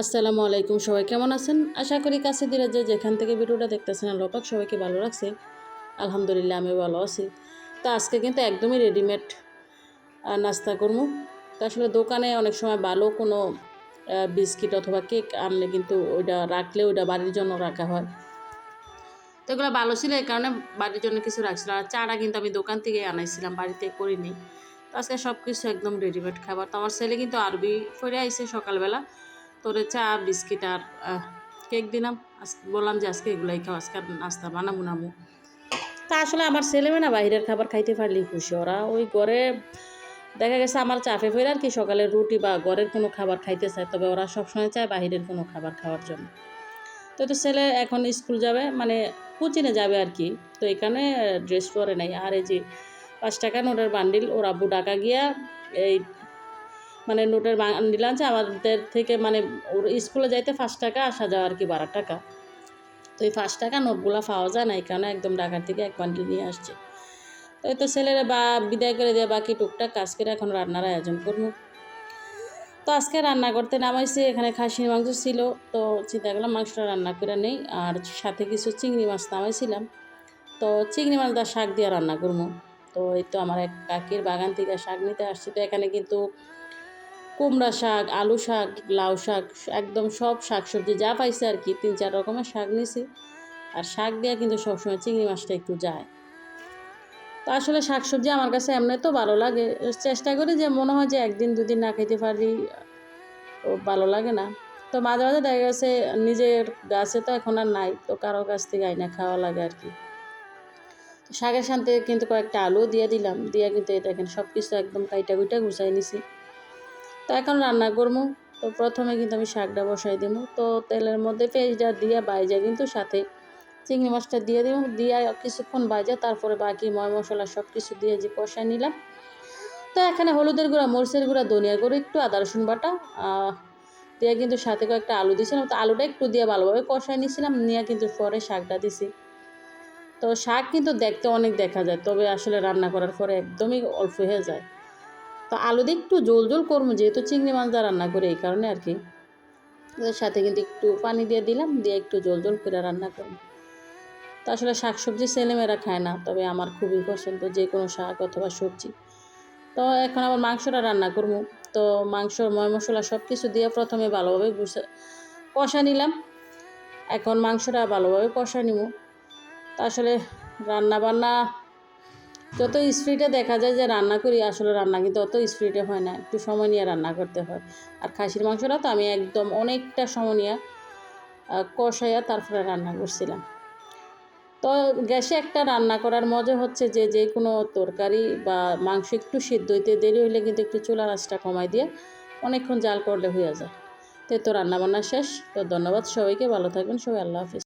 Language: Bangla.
আসসালামু আলাইকুম সবাই, কেমন আছেন? আশা করি কাছে দিলে যে যেখান থেকে ভিডিওটা দেখতেছেন আল্লাহ পাক সবাইকে ভালো রাখছে। আলহামদুলিল্লাহ আমি ভালো আছি। তো আজকে কিন্তু একদমই রেডিমেড নাস্তা করব। তো আসলে দোকানে অনেক সময় ভালো কোনো বিস্কিট অথবা কেক আনলে কিন্তু ওইটা রাখলে ওইটা বাড়ির জন্য রাখা হয়। তো এগুলো ভালো ছিল এই কারণে বাড়ির জন্য কিছু রাখছিলাম আর চাটা কিন্তু আমি দোকান থেকে আনাইছিলাম, বাড়িতে করিনি। তো আজকে সব কিছু একদম রেডিমেড খাবার। তো আমার ছেলে কিন্তু আরবি ফিরে আইসে সকালবেলা। তোরে চা, বিস্কিট আর কেক দিলাম। বললাম যে আজকে এগুলাই খাও, আজকে নাস্তা বানাবো নামো তা আসলে আমার ছেলেমেয়ে না বাইরের খাবার খাইতে পারলেই খুশি। ওরা ওই ঘরে দেখা গেছে আমার চাপে ফেরে আর কি, সকালে রুটি বা ঘরের কোনো খাবার খাইতে চায়। তবে ওরা সবসময় চায় বাইরের কোনো খাবার খাওয়ার জন্য। তো তো ছেলে এখন স্কুল যাবে মানে কোচিনে যাবে আর কি। তো এখানে ড্রেস পরে নাই। আর এই যে পাঁচ টাকা নোটের বান্ডিল ওর আব্বু ডাকা গিয়া এই মানে নোটের আনছে আমাদের থেকে মানে ওর স্কুলে যাইতে পাঁচ টাকা, আসা যাওয়া আর কি বারো টাকা। তো এই পাঁচ টাকা নোটগুলো পাওয়া যায় না, এই কারণে একদম ঢাকার থেকে এক বান্ডিল নিয়ে আসছে। তো এই তো ছেলেরা বা বিদায় করে দিয়ে, বাকি টুকটাক কাজ করে এখন রান্নার আয়োজন করব। তো আজকে রান্না করতে নামাইছি, এখানে খাসির মাংস ছিল, তো চিন্তা করলাম মাংসটা রান্না করে নেই, আর সাথে কিছু চিংড়ি মাছ নামাইছিলাম। তো চিংড়ি মাছ দা শাক দিয়ে রান্না করব। তো এই তো আমার এক কাকির বাগান থেকে শাক নিতে আসছি, তো এখানে কিন্তু কুমড়া শাক, আলু শাক, লাউ শাক, একদম সব শাক সবজি যা পাইছে আর কি, তিন চার রকমের শাক নিছি। আর শাক দেওয়া কিন্তু সবসময় চিংড়ি মাছটা একটু যায়। তো আসলে শাক সবজি আমার কাছে এমনি তো ভালো লাগে। চেষ্টা করি যে মনে হয় যে একদিন দুদিন না খেতে পারি ও ভালো লাগে না। তো মাঝে মাঝে দেখা গেছে নিজের গাছে তো এখন আর নাই, তো কারও কাছ থেকে আইনা খাওয়া লাগে আর কি। শাকের সাথে কিন্তু কয়েকটা আলু দিয়ে দিলাম, দিয়ে কিন্তু এটা এখানে সব কিছু একদম কাইটা কুইটা গুছাই নিছি। তো এখন রান্না করব। তো প্রথমে কিন্তু আমি শাকটা বসাই দিব। তো তেলের মধ্যে পেঁয়াজটা দিয়ে বাইজা কিন্তু সাথে চিংড়ি মাছটা দিয়ে দিব। দিয়ে কিছুক্ষণ বাজা তারপরে বাকি ময় মশলা সব কিছু দিয়ে যে কষাই নিলাম। তো এখানে হলুদের গুঁড়া, মরিচের গুঁড়া ধনিয়ার গুঁড়ো, একটু আদা, রসুন বাটা দিয়ে কিন্তু সাথে কয়েকটা আলু দিয়েছিলাম। তো আলুটা একটু দিয়ে ভালোভাবে কষাই নিয়েছিলাম। নিয়ে কিন্তু পরে শাকটা দিছি। তো শাক কিন্তু দেখতে অনেক দেখা যায়, তবে আসলে রান্না করার পরে একদমই অল্প হয়ে যায়। তো আলু দিয়ে একটু জোল জোল করব, যেহেতু চিংড়ি মাছ দিয়ে রান্না করে এই কারণে আর কি। সাথে কিন্তু একটু পানি দিয়ে দিলাম, দিয়ে একটু জোল জোল করে রান্না করব। তো আসলে শাক সবজি ছেলেমেয়েরা খায় না, তবে আমার খুবই পছন্দ যে কোনো শাক অথবা সবজি। তো এখন আবার মাংসটা রান্না করব। তো মাংস, ময় মশলা সব কিছু দিয়ে প্রথমে ভালোভাবে কষা নিলাম। এখন মাংসটা ভালোভাবে কষা নিব। তো আসলে রান্না বান্না যত স্পিডে দেখা যায় যে রান্না করি, আসলে রান্না কিন্তু অত স্পিডে হয় না। একটু সময় নিয়ে রান্না করতে হয়। আর খাসির মাংসটা তো আমি একদম অনেকটা সময় নিয়ে কষাইয়া তারপরে রান্না করছিলাম। তো গ্যাসে একটা রান্না করার মজা হচ্ছে যে যে কোনো তরকারি বা মাংস একটু সিদ্ধ হইতে দেরি হলে কিন্তু একটু চুলার আঁচটা কমাই দিয়ে অনেকক্ষণ জাল করলে হয়ে যায়। তো তো রান্নাবান্না শেষ। তো ধন্যবাদ সবাইকে। ভালো থাকবেন সবাই। আল্লাহ হাফিজ।